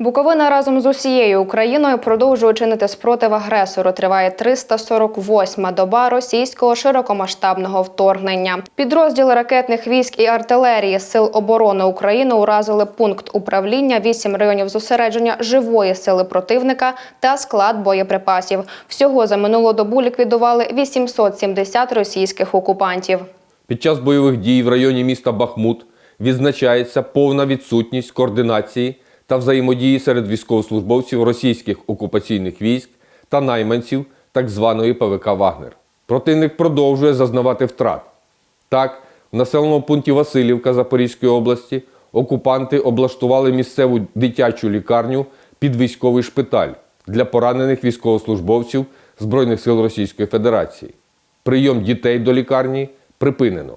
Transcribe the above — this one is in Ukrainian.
Буковина разом з усією Україною продовжує чинити спротив агресору. Триває 348-ма доба російського широкомасштабного вторгнення. Підрозділи ракетних військ і артилерії Сил оборони України уразили пункт управління, 8 районів зосередження живої сили противника та склад боєприпасів. Всього за минулу добу ліквідували 870 російських окупантів. Під час бойових дій в районі міста Бахмут відзначається повна відсутність координації та взаємодії серед військовослужбовців російських окупаційних військ та найманців так званої ПВК Вагнер. Противник продовжує зазнавати втрат. Так, в населеному пункті Васильівка Запорізької області окупанти облаштували місцеву дитячу лікарню під військовий шпиталь для поранених військовослужбовців Збройних сил Російської Федерації. Прийом дітей до лікарні припинено.